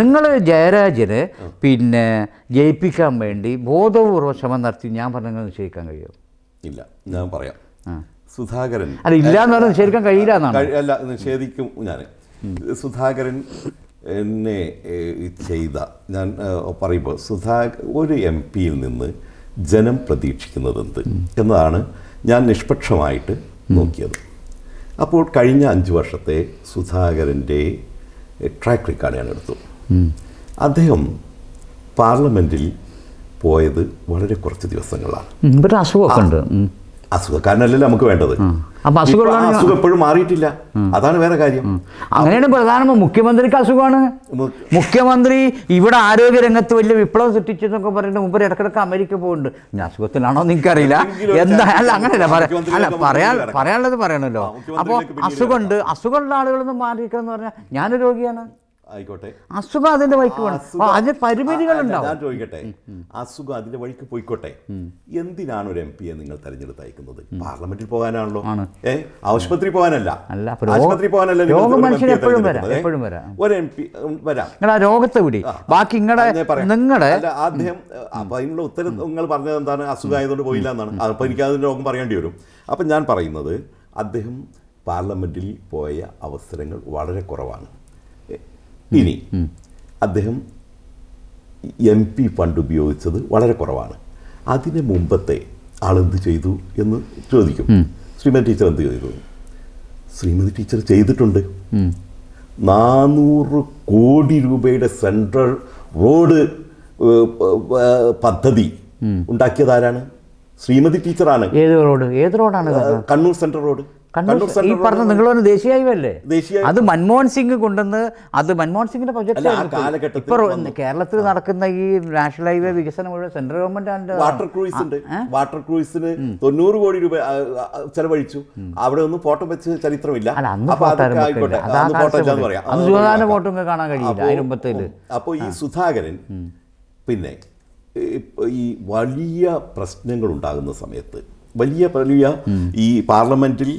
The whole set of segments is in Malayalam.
നിങ്ങൾ ജയരാജന് പിന്നെ ജയിപ്പിക്കാൻ വേണ്ടി ബോധപൂർവ ശ്രമം നടത്തി ഞാൻ പറഞ്ഞ നിശ്ചയിക്കാൻ കഴിയും ഇല്ല ഞാൻ പറയാം. സുധാകരൻ അല്ല ഇല്ല എന്ന് പറഞ്ഞാൽ നിഷേധിക്കാൻ കഴിയില്ല എന്നാണ്. അല്ല നിഷേധിക്കും ഞാൻ. സുധാകരൻ എന്നെ ചെയ്ത ഞാൻ പറയുമ്പോൾ സുധാ ഒരു എം പിയിൽ നിന്ന് ജനം പ്രതീക്ഷിക്കുന്നത് എന്ത് എന്നതാണ് ഞാൻ നിഷ്പക്ഷമായിട്ട് നോക്കിയത്. അപ്പോൾ കഴിഞ്ഞ അഞ്ച് വർഷത്തെ സുധാകരന്റെ ട്രാക്ക് റെക്കോർഡ് ഞാൻ എടുത്തു. അദ്ദേഹം പാർലമെന്റിൽ പോയത് വളരെ കുറച്ച് ദിവസങ്ങളാണ്. ഒരു അസുഖമൊക്കെ ഉണ്ട്. അസുഖക്കാരനല്ലല്ലോ നമുക്ക് വേണ്ടത്. അപ്പൊ അസുഖം അസുഖം എപ്പോഴും മാറിയിട്ടില്ല. അതാണ് വേറെ കാര്യം. അങ്ങനെയാണ് പ്രധാനമന്ത്രി മുഖ്യമന്ത്രിക്ക് അസുഖമാണ്. മുഖ്യമന്ത്രി ഇവിടെ ആരോഗ്യ രംഗത്ത് വലിയ വിപ്ലവം സൃഷ്ടിച്ചെന്നൊക്കെ പറഞ്ഞിട്ട് മുമ്പ് ഇടക്കിടക്ക് അമേരിക്ക പോകുന്നുണ്ട് ഞാൻ അസുഖത്തിലാണോ എനിക്കറിയില്ല. എന്തായാലും എന്താ അല്ല അങ്ങനെയല്ല അല്ല പറയാൻ പറയാനുള്ളത് പറയണല്ലോ. അപ്പോൾ അസുഖമുണ്ട്. അസുഖമുള്ള ആളുകളൊന്നും മാറിയിരിക്കണം എന്ന് പറഞ്ഞാൽ ഞാനൊരു രോഗിയാണ്. ആയിക്കോട്ടെ. അസുഖം അതിന്റെ വഴിക്ക് അതിന് ഞാൻ ചോദിക്കട്ടെ. അസുഖം അതിന്റെ വഴിക്ക് പോയിക്കോട്ടെ. എന്തിനാണ് ഒരു എം പിയെ നിങ്ങൾ തെരഞ്ഞെടുത്ത് അയക്കുന്നത് പാർലമെന്റിൽ പോകാനാണല്ലോ. ഏ? ആശുപത്രി പോകാനല്ല. ആശുപത്രി പോകാനല്ല ഒരു എം പി വരാം. രോഗത്തെ വിടി. ബാക്കി നിങ്ങളുടെ അദ്ദേഹം അപ്പൊ അതിനുള്ള ഉത്തരം നിങ്ങൾ പറഞ്ഞത് എന്താണ്? അസുഖം ആയതുകൊണ്ട് പോയില്ല എന്നാണ്. അപ്പൊ എനിക്ക് അതിന്റെ രോഗം പറയേണ്ടി വരും. അപ്പൊ ഞാൻ പറയുന്നത് അദ്ദേഹം പാർലമെന്റിൽ പോയ അവസരങ്ങൾ വളരെ കുറവാണ്. ഇനി അദ്ദേഹം എം പി ഫണ്ട് ഉപയോഗിച്ചത് വളരെ കുറവാണ്. അതിന് മുമ്പത്തെ ആളെന്ത് ചെയ്തു എന്ന് ചോദിക്കും. ശ്രീമതി ടീച്ചർ എന്ത് ചെയ്തു? ശ്രീമതി ടീച്ചർ ചെയ്തിട്ടുണ്ട്. നാനൂറ് കോടി രൂപയുടെ സെൻട്രൽ റോഡ് പദ്ധതി ഉണ്ടാക്കിയതാരാണ് ശ്രീമതി ടീച്ചറാണ്. ഏത് റോഡ്? ഏത് റോഡാണ്? Kannur central road. കണ്ണൂർ ഈ പറഞ്ഞ റോഡ് നിങ്ങൾ പറഞ്ഞ ദേശീയ ഹൈവേ അത് മൻമോഹൻ സിംഗ് കൊണ്ടുവന്ന് അത് മൻമോഹൻ സിംഗിന്റെ പ്രൊജക്ട് ഇപ്പൊ കേരളത്തിൽ നടക്കുന്ന ഈ നാഷണൽ ഹൈവേ വികസനം മുഴുവൻ സെൻട്രൽ ഗവൺമെന്റ് വാട്ടർ ക്രൂയിസ് ഉണ്ട് വാട്ടർ ക്രൂയിസിന് തൊണ്ണൂറ് കോടി രൂപ ചെലവഴിച്ചു. അവിടെ ഒന്നും ഫോട്ടോ വെച്ച് ചരിത്രമില്ല. അന്ന് അപ്പൊ ഫോട്ടോ. കാണാൻ കഴിയില്ല അപ്പോൾ ഈ സുധാകരൻ പിന്നെ ഈ വലിയ പ്രശ്നങ്ങൾ ഉണ്ടാകുന്ന സമയത്ത് വലിയ വലിയ ഈ പാർലമെന്റിൽ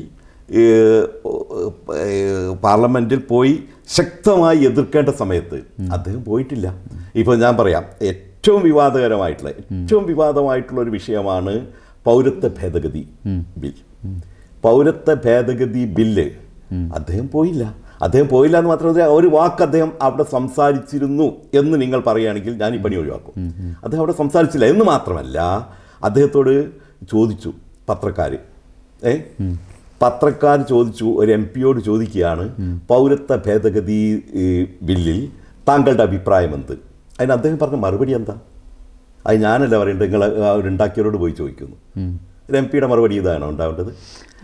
പാർലമെന്റിൽ പോയി ശക്തമായി എതിർക്കേണ്ട സമയത്ത് അദ്ദേഹം പോയിട്ടില്ല. ഇപ്പോൾ ഞാൻ പറയാം ഏറ്റവും വിവാദകരമായിട്ടുള്ള ഏറ്റവും വിവാദമായിട്ടുള്ള ഒരു വിഷയമാണ് പൗരത്വ ഭേദഗതി ബിൽ. പൗരത്വ ഭേദഗതി ബില്ല് അദ്ദേഹം പോയില്ല. അദ്ദേഹം പോയില്ല എന്ന് മാത്രമല്ല ഒരു വാക്ക് അദ്ദേഹം അവിടെ സംസാരിച്ചിരുന്നു എന്ന് നിങ്ങൾ പറയുകയാണെങ്കിൽ ഞാൻ ഈ പണി ഒഴിവാക്കും. അദ്ദേഹം അവിടെ സംസാരിച്ചില്ല എന്ന് മാത്രമല്ല അദ്ദേഹത്തോട് ചോദിച്ചു പത്രക്കാർ ഏ? പത്രക്കാർ ചോദിച്ചു ഒരു എം പിയോട് ചോദിക്കുകയാണ് പൗരത്വ ഭേദഗതി ബില്ലിൽ താങ്കളുടെ അഭിപ്രായം എന്ത്? അതിന് അദ്ദേഹം പറഞ്ഞ മറുപടി എന്താ? അത് ഞാനല്ല പറയേണ്ടത് നിങ്ങൾ ഉണ്ടാക്കിയവരോട് പോയി ചോദിക്കുന്നു. ഒരു എം പിയുടെ മറുപടി ഇതാണോ ഉണ്ടാവേണ്ടത്.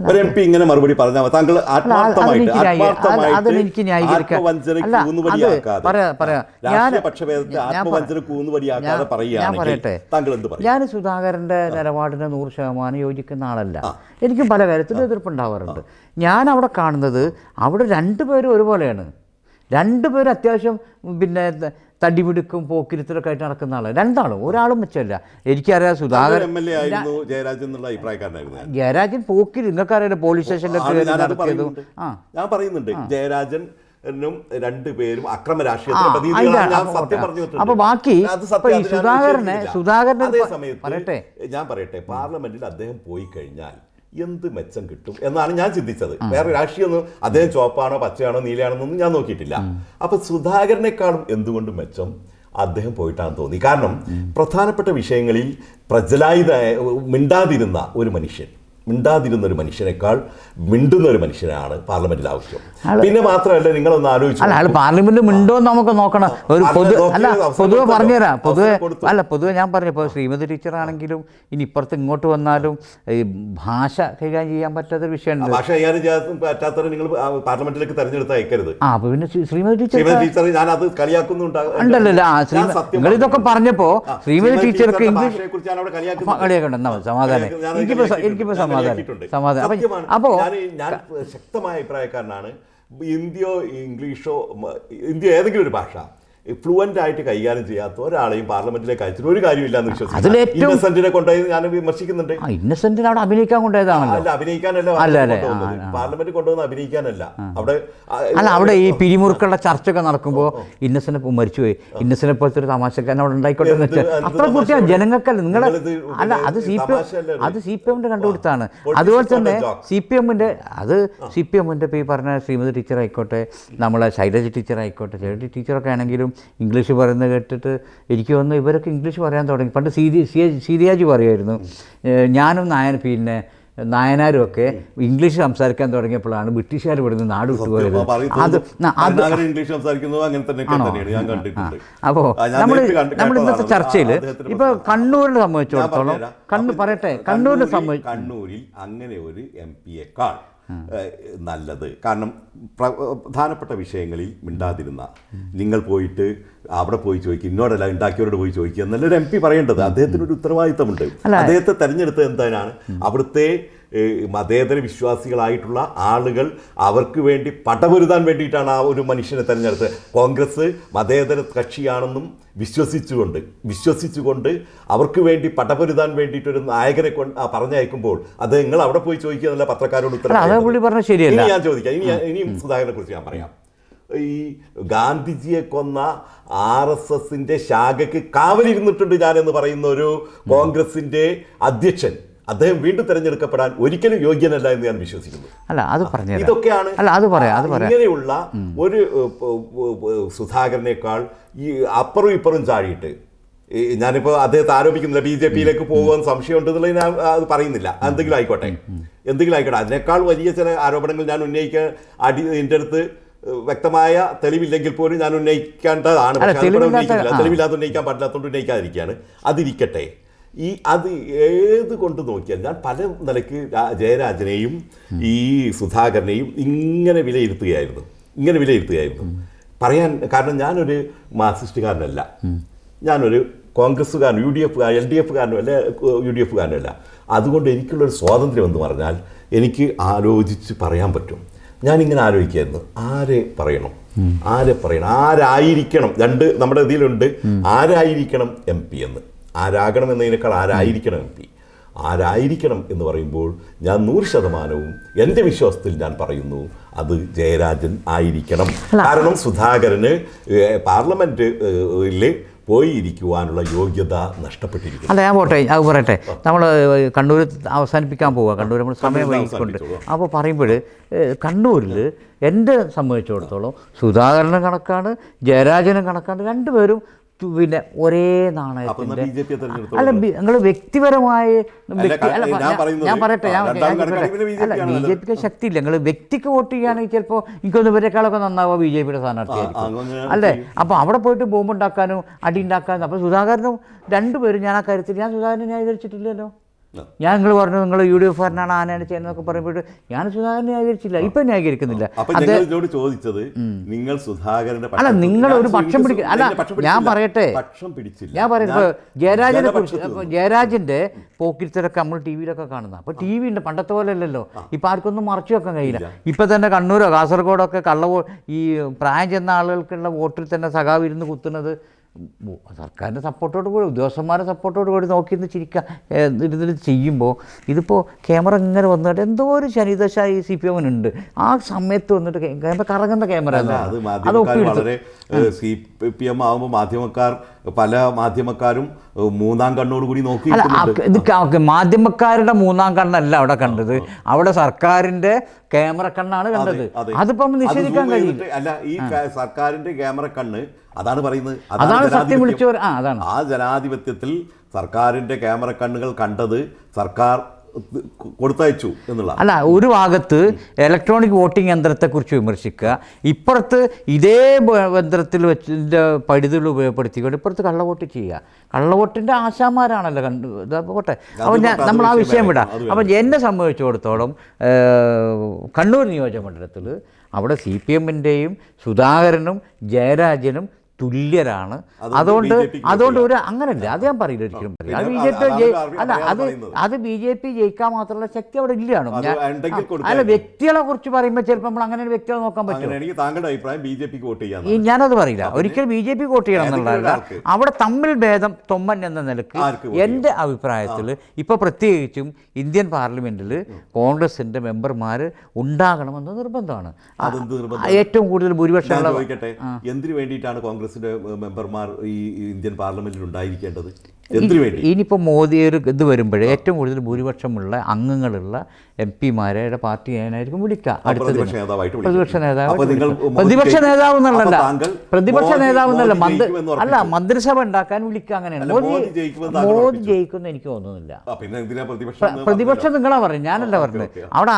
ഒരു എം പി ഇങ്ങനെ മറുപടി പറഞ്ഞാൽ. താങ്കൾ ആത്മാർത്ഥമായിട്ട് ആത്മവഞ്ചനയ്ക്ക്. ഞാൻ- പറയുകയാണെങ്കിൽ താങ്കൾ എന്ത് പറയും? സുധാകരന്റെ നിലപാടിന് നൂറ് ശതമാനം യോജിക്കുന്ന ആളല്ല. എനിക്കും പല കാര്യത്തിലും എതിർപ്പുണ്ടാവാറുണ്ട് ഞാൻ അവിടെ കാണുന്നത് അവിടെ രണ്ടുപേരും ഒരുപോലെയാണ്. രണ്ടുപേരും അത്യാവശ്യം പിന്നെ തടിപിടുക്കും പോക്കിരുത്തലൊക്കെ ആയിട്ട് നടക്കുന്ന ആളാണ് രണ്ടാളും ഒരാളും മെച്ചമല്ല. എനിക്കറിയാം സുധാകരൻ ജയരാജൻ പോക്കിൽ നിങ്ങൾക്കറിയാലോ പോലീസ് സ്റ്റേഷനിലൊക്കെ നടത്തിയതും. ആ. ഞാൻ പറയുന്നുണ്ട്. ജയരാജൻ രണ്ടുപേരും അക്രമ അപ്പൊ ബാക്കി സുധാകരനെ-. സുധാകരനെ പറയട്ടെ. ഞാൻ പറയട്ടെ പാർലമെന്റിൽ അദ്ദേഹം പോയി കഴിഞ്ഞാൽ എന്ത് മെച്ചം കിട്ടും എന്നാണ് ഞാൻ ചിന്തിച്ചത്. വേറെ രാഷ്ട്രീയമൊന്നും അദ്ദേഹം ചുവപ്പാണോ പച്ചയാണോ നീലയാണെന്നൊന്നും ഞാൻ നോക്കിയിട്ടില്ല. അപ്പൊ സുധാകരനേക്കാളും എന്തുകൊണ്ട് മെച്ചം അദ്ദേഹം പോയിട്ടാണ് തോന്നി. കാരണം പ്രധാനപ്പെട്ട വിഷയങ്ങളിൽ പ്രജലായുധ മിണ്ടാതിരുന്ന ഒരു മനുഷ്യൻ. മിണ്ടാതിരുന്ന ഒരു മനുഷ്യനേക്കാൾ മിണ്ടുന്ന ഒരു മനുഷ്യനാണ് പാർലമെന്റിൽ ആവശ്യം. പിന്നെ മാത്രമല്ല നിങ്ങളൊന്ന് ആലോചിച്ചു അല്ല പാർലമെന്റ് മിണ്ടോ എന്ന് നമുക്ക് നോക്കണം. ഒരു പൊതു അല്ല പൊതുവെ പറഞ്ഞുതരാം. പൊതുവെ അല്ല പൊതുവെ ഞാൻ പറഞ്ഞു ഇപ്പോൾ ശ്രീമതി ടീച്ചർ ആണെങ്കിലും ഇനി ഇപ്പുറത്ത് ഇങ്ങോട്ട് വന്നാലും ഈ ഭാഷ കൈകാര്യം ചെയ്യാൻ പറ്റാത്തൊരു വിഷയമുണ്ട്. ഭാഷ കൈകാര്യം ചെയ്യാൻ പറ്റാത്തവരെ നിങ്ങൾ പാർലമെന്റിലേക്ക് തെരഞ്ഞെടുത്ത് അയക്കരുത്. ആ അപ്പോൾ പിന്നെ ശ്രീമതി ടീച്ചർ ടീച്ചർ ഞാൻ അത് ആ നിങ്ങൾ ഇതൊക്കെ പറഞ്ഞപ്പോ ശ്രീമതി ടീച്ചർക്ക് ഇംഗ്ലീഷ് ഭാഷയെക്കുറിച്ച് ഞാൻ അവിടെ കളിയാക്കുന്നുണ്ട്. കളിയൊക്കെ ഉണ്ട് എന്നാ സമാധാനം ഞാൻ എനിക്കിപ്പോ സമാധാനം. അപ്പോൾ ഞാൻ ശക്തമായ അഭിപ്രായക്കാരനാണ്. ഇന്ത്യയോ ഇംഗ്ലീഷോ ഇന്ത്യ ഏതെങ്കിലും ഒരു ഭാഷ ഫ്ലുവന്റ് ആയിട്ട് കൈകാര്യം ചെയ്യാത്ത ഒരാളെയും പാർലമെന്റിലേക്ക് അയച്ചിട്ട് ഒരു കാര്യമില്ല എന്ന് വിശ്വസിക്കുന്നു ഇന്നസെന്റിനെ കൊണ്ടുപോയി ഞാൻ വിമർശിക്കുന്നുണ്ട്. ഇന്നസെന്റിന് അവിടെ അഭിനയിക്കാൻ കൊണ്ടുപോയതാണല്ലോ. അല്ല അഭിനയിക്കാനല്ല? പാർലമെന്റ് കൊണ്ടുവന്ന് അഭിനയിക്കാനല്ല. അവിടെ അല്ല അവിടെ ഈ പിരിമുറുക്കുള്ള ചർച്ചയൊക്കെ നടക്കുമ്പോൾ ഇന്നസെന്റ് മരിച്ചുപോയി. ഇന്നസെന്റ് പോലത്തെ ഒരു തമാശക്കാരൻ അവിടെ ഉണ്ടായിക്കോട്ടെ എന്ന് വെച്ചാൽ അത്ര കുട്ടിയാണ്? ജനങ്ങൾക്കല്ല. നിങ്ങളെ അല്ല അത് സി പി എം അത് സി പി എമ്മിന്റെ കണ്ടുപിടുത്താണ്. അതുപോലെ തന്നെ. സി പി എമ്മിന്റെ അത് സി പി എമ്മിന്റെ ഇപ്പോൾ ഈ പറഞ്ഞ ശ്രീമതി ടീച്ചർ ആയിക്കോട്ടെ നമ്മളെ ശൈലജ ടീച്ചർ ആയിക്കോട്ടെ ശൈലജ ടീച്ചറൊക്കെ ആണെങ്കിലും ഇംഗ്ലീഷ് പറയുന്നത് കേട്ടിട്ട് എനിക്ക് വന്ന് ഇവരൊക്കെ ഇംഗ്ലീഷ് പറയാൻ തുടങ്ങി പണ്ട് സീതി സീരിയാജി പറയുമായിരുന്നു ഞാനും നായൻ പിന്നെ നായനാരും ഒക്കെ ഇംഗ്ലീഷ് സംസാരിക്കാൻ തുടങ്ങിയപ്പോഴാണ് ബ്രിട്ടീഷുകാർ ഇവിടുന്ന് നാട് വിട്ടുപോയത് അത് ഇംഗ്ലീഷ് സംസാരിക്കുന്നത് അങ്ങനെ തന്നെ അപ്പോൾ നമ്മൾ നമ്മൾ ഇന്നത്തെ. ചർച്ചയിൽ ഇപ്പോൾ. കണ്ണൂരിനെ സംബന്ധിച്ചിടത്തോളം. കണ്ണൂർ പറയട്ടെ കണ്ണൂരിൽ- കണ്ണൂരിനെ സംബന്ധിച്ച് കണ്ണൂരിൽ അങ്ങനെ ഒരു എം പിയേക്കാൾ നല്ലത്. കാരണം പ്ര- പ്രധാനപ്പെട്ട വിഷയങ്ങളിൽ മിണ്ടാതിരുന്ന. നിങ്ങൾ പോയിട്ട് അവിടെ പോയി ചോദിക്കും ഇന്നോടല്ല ഉണ്ടാക്കിയവരോട് പോയി ചോദിക്കുക എന്നല്ലൊരു എം പി പറയേണ്ടത്. അദ്ദേഹത്തിനൊരു ഉത്തരവാദിത്തമുണ്ട്. അദ്ദേഹത്തെ തെരഞ്ഞെടുത്തത് എന്തിനാണ്? അവിടുത്തെ മതേതര വിശ്വാസികളായിട്ടുള്ള ആളുകൾ അവർക്ക് വേണ്ടി പടപൊരുതാൻ വേണ്ടിയിട്ടാണ് ആ ഒരു മനുഷ്യനെ തിരഞ്ഞെടുത്തത്. കോൺഗ്രസ് മതേതര കക്ഷിയാണെന്നും വിശ്വസിച്ചുകൊണ്ട് വിശ്വസിച്ചുകൊണ്ട് അവർക്ക് വേണ്ടി പടപൊരുതാൻ വേണ്ടിയിട്ട് ഒരു നായകനെ കൊണ്ട് പറഞ്ഞയക്കുമ്പോൾ അത് നിങ്ങൾ അവിടെ പോയി ചോദിക്കുക എന്നല്ല പത്രക്കാരോട് ഉത്തരം ശരിയല്ല. ഞാൻ ചോദിക്കാം. ഇനി ഇനിയും സുധാകരനെ കുറിച്ച് ഞാൻ പറയാം. ഈ ഗാന്ധിജിയെ കൊന്ന ആർ എസ് എസിന്റെ ശാഖയ്ക്ക് കാവലിരുന്നിട്ടുണ്ട് ഞാനെന്ന് പറയുന്ന ഒരു കോൺഗ്രസിന്റെ അധ്യക്ഷൻ അദ്ദേഹം വീണ്ടും തെരഞ്ഞെടുക്കപ്പെടാൻ ഒരിക്കലും യോഗ്യനല്ല എന്ന് ഞാൻ വിശ്വസിക്കുന്നു. അല്ല അത് പറഞ്ഞു ഇതൊക്കെയാണ് അല്ല അത് പറയാം അത് പറയാം. ഇങ്ങനെയുള്ള ഒരു സുധാകരനേക്കാൾ ഈ അപ്പുറം ഇപ്പുറം ചാടിയിട്ട് ഈ ഞാനിപ്പോൾ അദ്ദേഹത്തെ ആരോപിക്കുന്നില്ല ബി ജെ പിയിലേക്ക് പോകുമെന്ന് സംശയമുണ്ടെന്നുള്ളത് ഞാൻ അത് പറയുന്നില്ല. എന്തെങ്കിലും ആയിക്കോട്ടെ. എന്തെങ്കിലും ആയിക്കോട്ടെ. അതിനേക്കാൾ വലിയ ചില ആരോപണങ്ങൾ ഞാൻ ഉന്നയിക്കാൻ അടി എന്റെ അടുത്ത് വ്യക്തമായ തെളിവില്ലെങ്കിൽ പോലും ഞാൻ ഉന്നയിക്കേണ്ടതാണ്. തെളിവില്ലാതെ ഉന്നയിക്കാൻ പാടില്ലാത്തതുകൊണ്ട് ഉന്നയിക്കാതിരിക്കുകയാണ്. അതിരിക്കട്ടെ. ഈ അത് ഏത് കൊണ്ട് നോക്കിയാൽ ഞാൻ പല നിലയ്ക്ക് ജയരാജനെയും ഈ സുധാകരനെയും ഇങ്ങനെ വിലയിരുത്തുകയായിരുന്നു. ഇങ്ങനെ വിലയിരുത്തുകയായിരുന്നു. പറയാൻ കാരണം ഞാനൊരു മാർക്സിസ്റ്റുകാരനല്ല. ഞാനൊരു കോൺഗ്രസ്സുകാരൻ U D F L D എഫുകാരനും അല്ല യു ഡി എഫുകാരനും അല്ല. അതുകൊണ്ട് എനിക്കുള്ളൊരു സ്വാതന്ത്ര്യം എന്ന് പറഞ്ഞാൽ എനിക്ക് ആലോചിച്ച് പറയാൻ പറ്റും. ഞാനിങ്ങനെ ആലോചിക്കായിരുന്നു ആരെ പറയണം? ആരെ പറയണം? ആരായിരിക്കണം? രണ്ട് നമ്മുടെ ഇതിലുണ്ട്. ആരായിരിക്കണം എം പി എന്ന്? ആരാകണം എന്നതിനേക്കാൾ ആരായിരിക്കണം എം പി? ആരായിരിക്കണം എന്ന് പറയുമ്പോൾ ഞാൻ നൂറ് ശതമാനവും എന്റെ വിശ്വാസത്തിൽ ഞാൻ പറയുന്നു അത് ജയരാജൻ ആയിരിക്കണം. കാരണം സുധാകരന് ഏഹ്, പാർലമെന്റിൽ പോയി ഇരിക്കുവാനുള്ള യോഗ്യത നഷ്ടപ്പെട്ടിരിക്കും അല്ല ഞാൻ പോട്ടെ അത് പറയട്ടെ. നമ്മൾ കണ്ണൂർ അവസാനിപ്പിക്കാൻ പോവുക കണ്ണൂർ നമ്മൾ സമയം വൈകിക്കൊണ്ട്. അപ്പോൾ പറയുമ്പോൾ കണ്ണൂരിൽ എന്റെ സംബന്ധിച്ചിടത്തോളം സുധാകരനും കണക്കാണ് ജയരാജനും കണക്കാണ് രണ്ടുപേരും പിന്നെ ഒരേ നാണയത്തിന്റെ അല്ല നിങ്ങൾ വ്യക്തിപരമായ ഞാൻ പറയട്ടെ ഞാൻ അല്ല ബി ജെ പിക്ക് ശക്തി ഇല്ല നിങ്ങൾ വ്യക്തിക്ക് വോട്ട് ചെയ്യുകയാണെങ്കിൽ ചിലപ്പോൾ എനിക്കൊന്ന് ഇവരെക്കാളൊക്കെ നന്നാവുക ബി ജെ പിയുടെ സ്ഥാനാർത്ഥിയായിരിക്കും അല്ലേ? അപ്പോൾ അവിടെ പോയിട്ട് ബോംബ് ഉണ്ടാക്കാനും അടി ഉണ്ടാക്കാനും അപ്പോൾ സുധാകരനും രണ്ടുപേരും ഞാൻ ആ കാര്യത്തിൽ ഞാൻ സുധാകരനെ ന്യായീകരിച്ചിട്ടില്ലല്ലോ. ഞാൻ നിങ്ങൾ പറഞ്ഞു നിങ്ങൾ യു ഡി എഫ് ആരനാണ് ആനയാണ് ചെയ്യുന്നതൊക്കെ പറയുമ്പോഴും ഞാൻ സുധാകരൻ ന്യായീകരിച്ചില്ല. ഇപ്പം ന്യായീകരിക്കുന്നില്ല. ഇതിനോട് ചോദിച്ചത് നിങ്ങൾ സുധാകരന്റെ അല്ല, നിങ്ങൾ ഒരു പക്ഷം നിങ്ങൾ പിടിക്ക- അല്ല, ഞാൻ പറയട്ടെ. പക്ഷം പിടിച്ചില്ല. ഞാൻ പറയട്ടെ ജയരാജനെ കുറിച്ച്. ജയരാജന്റെ പോക്കിരിത്തരൊക്കെ നമ്മൾ ടി വിയിലൊക്കെ കാണുന്ന അപ്പോൾ ടി വി ഉണ്ട് പണ്ടത്തെ പോലെ അല്ലല്ലോ. ഇപ്പം ആർക്കൊന്നും മറച്ചു വെക്കാൻ കഴിയില്ല. ഇപ്പം തന്നെ കണ്ണൂരോ കാസർഗോഡോ ഒക്കെ കള്ള ഈ പ്രായം ചെന്ന ആളുകൾക്കുള്ള വോട്ടിൽ തന്നെ സഖാവ് ഇരുന്ന് കുത്തുന്നത് സർക്കാരിന്റെ സപ്പോർട്ടോട് കൂടി ഉദ്യോഗസ്ഥന്മാരുടെ സപ്പോർട്ടോട് കൂടി നോക്കി നിന്ന് ചിരിക്കുക ഇരുന്നിട്ട് ചെയ്യുമ്പോൾ ഇതിപ്പോൾ ക്യാമറ ഇങ്ങനെ വന്നിട്ട് എന്തോ ഒരു ശനിദശ ഈ സി പി എമ്മിനുണ്ട്. ആ സമയത്ത് വന്നിട്ട് ക്യാമറ കറങ്ങുന്ന ക്യാമറ അത് വളരെ സി പി എം ആകുമ്പോൾ മാധ്യമക്കാർ പല മാധ്യമക്കാരും മൂന്നാം കണ്ണോട് കൂടി നോക്കി ഇത് മാധ്യമക്കാരുടെ മൂന്നാം കണ്ണല്ല അവിടെ കണ്ടത്. അവിടെ സർക്കാരിന്റെ ക്യാമറ കണ്ണാണ് കണ്ടത്. അതെ. അതിപ്പം നിഷേധിക്കാൻ കഴിയും അല്ല ഈ സർക്കാരിന്റെ ക്യാമറ കണ്ണ് അതാണ് പറയുന്നത്. അതാണ് സത്യം. വിളിച്ചവർ ആ അതാണ്. ആ ജനാധിപത്യത്തിൽ സർക്കാരിന്റെ ക്യാമറ കണ്ണുകൾ കണ്ടത് സർക്കാർ കൊടുത്തയച്ചു എന്നുള്ള. അല്ല ഒരു ഭാഗത്ത് ഇലക്ട്രോണിക് വോട്ടിംഗ് യന്ത്രത്തെക്കുറിച്ച് വിമർശിക്കുക ഇപ്പുറത്ത് ഇതേ യന്ത്രത്തിൽ വെച്ചിന്റെ പഴുതുകൾ ഉപയോഗപ്പെടുത്തിക്കൊണ്ട് ഇപ്പുറത്ത് കള്ളവോട്ട് ചെയ്യുക. കള്ളവോട്ടിന്റെ ആശാന്മാരാണല്ലോ കണ്ട് പോട്ടെ. അപ്പോൾ ഞാൻ നമ്മൾ ആ വിഷയം വിടാം. അപ്പം എന്നെ സംബന്ധിച്ചിടത്തോളം കണ്ണൂർ കണ്ണൂർ നിയോജകമണ്ഡലത്തിൽ അവിടെ സി പി എമ്മിന്റെയും സുധാകരനും ജയരാജനും തുല്യരാണ്. അതുകൊണ്ട് അതുകൊണ്ട് ഒരു അങ്ങനല്ല. അത് ഞാൻ പറയില്ല ഒരിക്കലും പറയില്ല. അത് ബി ജെ പി അല്ല അത് അത് ബി ജെ പി ജയിക്കാൻ മാത്രമുള്ള ശക്തി അവിടെ കൊടുക്കാൻ അല്ല വ്യക്തികളെ കുറിച്ച് പറയുമ്പോൾ ചിലപ്പോൾ നമ്മൾ അങ്ങനെ ഒരു വ്യക്തികളെ നോക്കാൻ പറ്റും. എനിക്ക് താങ്കളുടെ അഭിപ്രായം ബി ജെ പിക്ക് വോട്ട് ചെയ്യാൻ ഈ ഞാനത് പറയില്ല. ഒരിക്കലും ബി ജെ പി വോട്ട് ചെയ്യണം എന്നുള്ളതല്ല. അവിടെ തമ്മിൽ ഭേദം തൊമ്മൻ എന്ന നിലയ്ക്ക് എന്റെ അഭിപ്രായത്തിൽ ഇപ്പോൾ പ്രത്യേകിച്ചും ഇന്ത്യൻ പാർലമെന്റിൽ കോൺഗ്രസിന്റെ മെമ്പർമാർ ഉണ്ടാകണമെന്ന് നിർബന്ധമാണ്. ഏറ്റവും കൂടുതൽ ഭൂരിപക്ഷം എന്തിനു വേണ്ടിയിട്ടാണ് കോൺഗ്രസിന്റെ മെമ്പർമാർ ഈ ഇന്ത്യൻ പാർലമെന്റിൽ ഉണ്ടായിരിക്കേണ്ടത്? എന്തിനു വേണ്ടി? ഇനിയിപ്പോൾ മോദി ഒരു ഇത് വരുമ്പോഴേ ഏറ്റവും കൂടുതൽ ഭൂരിപക്ഷമുള്ള അംഗങ്ങളുള്ള എം പിമാരുടെ പാർട്ടി ഞാനായിരിക്കും വിളിക്കുക. അടുത്തത് പ്രതിപക്ഷ നേതാവ് പ്രതിപക്ഷ. നേതാവ് എന്നുള്ളതല്ല പ്രതിപക്ഷ നേതാവ് എന്നല്ല. മന്ത്രി അല്ല. മന്ത്രിസഭ ഉണ്ടാക്കാൻ വിളിക്കുക അങ്ങനെയാണ്. മോദി ജയിക്കുമെന്ന്. എനിക്ക് തോന്നുന്നില്ല. പ്രതിപക്ഷം നിങ്ങളാ പറഞ്ഞു ഞാനല്ല പറഞ്ഞത്. അവിടെ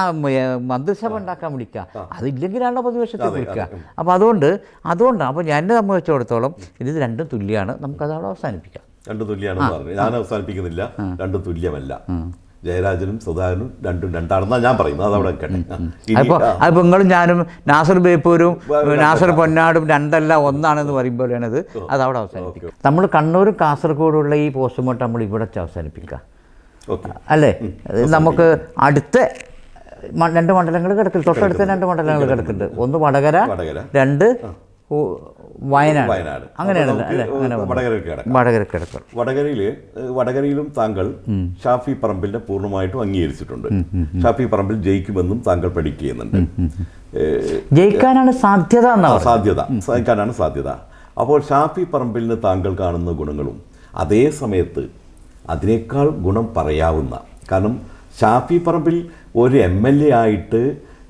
മന്ത്രിസഭ ഉണ്ടാക്കാൻ വിളിക്കുക. അതില്ലെങ്കിലാണല്ലോ പ്രതിപക്ഷത്തെ വിളിക്കുക. അപ്പൊ അപ്പോൾ അതുകൊണ്ട് അതുകൊണ്ടാണ് അപ്പോൾ ഞാൻ എന്നെ സംബന്ധിച്ചിടത്തോളം ഇത് രണ്ടും തുല്യമാണ് നമുക്കത് അവിടെ അവസാനിപ്പിക്കാം. രണ്ടും തുല്യമാണെന്ന് പറഞ്ഞു. ഞാൻ അവസാനിപ്പിക്കുന്നില്ല. രണ്ടും തുല്യമല്ല. ജയരാജനും സുധാകരനും രണ്ടും രണ്ടാണെന്നാ ഞാൻ പറയുന്നത്. അതവിടെ. അപ്പോൾ ആ, അതിപ്പോൾ നിങ്ങളും ഞാനും നാസർ ബേപ്പൂരും നാസർ പൊന്നാടും രണ്ടല്ല ഒന്നാണെന്ന് പറയുമ്പോഴാണ് അത് അവിടെ അവസാനിപ്പിക്കും. നമ്മൾ കണ്ണൂരും കാസർഗോഡുള്ള ഈ പോസ്റ്റ്മോർട്ടം നമ്മൾ ഇവിടെ അവസാനിപ്പിക്കുക അല്ലേ? നമുക്ക് അടുത്ത രണ്ട് മണ്ഡലങ്ങൾ കിടക്കുന്നു തൊട്ടടുത്ത രണ്ട് മണ്ഡലങ്ങൾ കിടക്കുന്നുണ്ട്. ഒന്ന് വടകര. രണ്ട് വയനാട്. വയനാട്. അങ്ങനെയാണ് വടകര കിടക്കണം വടകരയിൽ വടകരയിലും താങ്കൾ ഷാഫി പറമ്പിലിനെ പൂർണമായിട്ടും അംഗീകരിച്ചിട്ടുണ്ട്. ഷാഫി പറമ്പിൽ ജയിക്കുമെന്നും താങ്കൾ പ്രഡിക്റ്റ് ചെയ്യുന്നുണ്ട് ജയിക്കാനാണ് സാധ്യത സാധ്യത. സഹിക്കാനാണ് സാധ്യത. അപ്പോൾ ഷാഫി പറമ്പിലിന് താങ്കൾ കാണുന്ന ഗുണങ്ങളും അതേ സമയത്ത് അതിനേക്കാൾ ഗുണം പറയാവുന്ന കാരണം ഷാഫി പറമ്പിൽ ഒരു എം എൽ എ ആയിട്ട്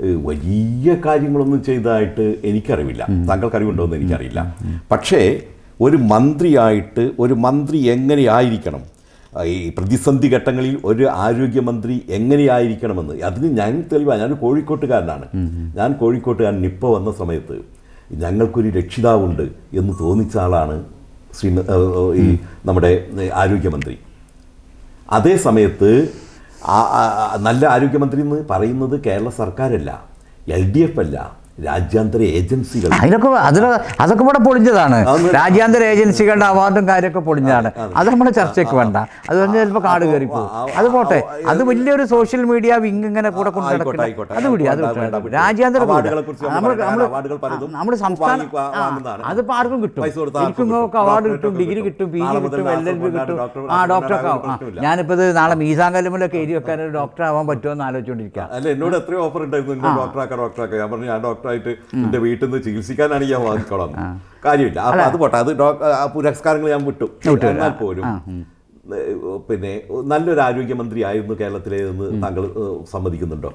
വലിയ കാര്യങ്ങളൊന്നും ചെയ്തതായിട്ട് എനിക്കറിവില്ല. താങ്കൾക്ക് അറിവുണ്ടോ എന്ന് എനിക്കറിയില്ല. പക്ഷേ ഒരു മന്ത്രിയായിട്ട് ഒരു മന്ത്രി എങ്ങനെയായിരിക്കണം? ഈ പ്രതിസന്ധി ഘട്ടങ്ങളിൽ ഒരു ആരോഗ്യമന്ത്രി എങ്ങനെയായിരിക്കണമെന്ന്? അതിന് ഞാൻ തെളിവാണ് ഞാൻ കോഴിക്കോട്ടുകാരനാണ്. ഞാൻ കോഴിക്കോട്ടുകാരൻ ഇപ്പോൾ വന്ന സമയത്ത് ഞങ്ങൾക്കൊരു രക്ഷിതാവുണ്ട് എന്ന് തോന്നിച്ച ആളാണ് ശ്രീ ഈ നമ്മുടെ ആരോഗ്യമന്ത്രി. അതേ സമയത്ത് നല്ല ആരോഗ്യമന്ത്രി എന്ന് പറയുന്നത് കേരള സർക്കാരല്ല എൽ ഡി എഫ് അല്ല. രാജ്യാന്തര ഏജൻസികൾ. അതിനൊക്കെ അതിൽ അതൊക്കെ ഇവിടെ പൊളിഞ്ഞതാണ്. രാജ്യാന്തര ഏജൻസികളുടെ അവാർഡും കാര്യമൊക്കെ പൊളിഞ്ഞതാണ്. അത്. നമ്മൾ ചർച്ചയ്ക്ക് വേണ്ട. അത് പറഞ്ഞാൽ ചിലപ്പോൾ കാട് കയറി പോകും അത് പോട്ടെ. അത് വലിയൊരു സോഷ്യൽ മീഡിയ വിങ് ഇങ്ങനെ കൂടെ കൊണ്ടു അത് വിടി അത്. രാജ്യാന്തര നമ്മുടെ സംസ്ഥാന അതിപ്പോൾ ആർക്കും കിട്ടും. എനിക്കും അവാർഡ് കിട്ടും. ഡിഗ്രി കിട്ടും. പി ജി കിട്ടും എൽ എൽ ബി കിട്ടും. ആ ഡോക്ടറൊക്കെ ആവും. ഞാനിപ്പോൾ ഇത് നാളെ മീസാൻ കല്ലുമലൊക്കെ എഴുതി വെക്കാൻ ഒരു ഡോക്ടർ ആവാൻ പറ്റുമോ എന്ന് ആലോചിച്ചുകൊണ്ടിരിക്കുക അല്ല എന്നോട് എത്രയോ ഓഫർ ഉണ്ടായിരുന്നു. ഡോക്ടറാക്കാം ഡോക്ടറാക്കാം. ഞാൻ പറഞ്ഞു ഞാൻ ഡോക്ടറായിട്ട് എന്റെ വീട്ടിൽ നിന്ന് ചികിത്സിക്കാനാണ് ഞാൻ വാങ്ങിക്കോളാം കാര്യമില്ല. അപ്പം അത് പോട്ടെ. അത് പുരസ്കാരങ്ങൾ ഞാൻ വിട്ടു. എന്നാൽ പോലും പിന്നെ നല്ലൊരു ആരോഗ്യമന്ത്രി ആയിരുന്നു കേരളത്തിലെ എന്ന് താങ്കൾ സമ്മതിക്കുന്നുണ്ടോ?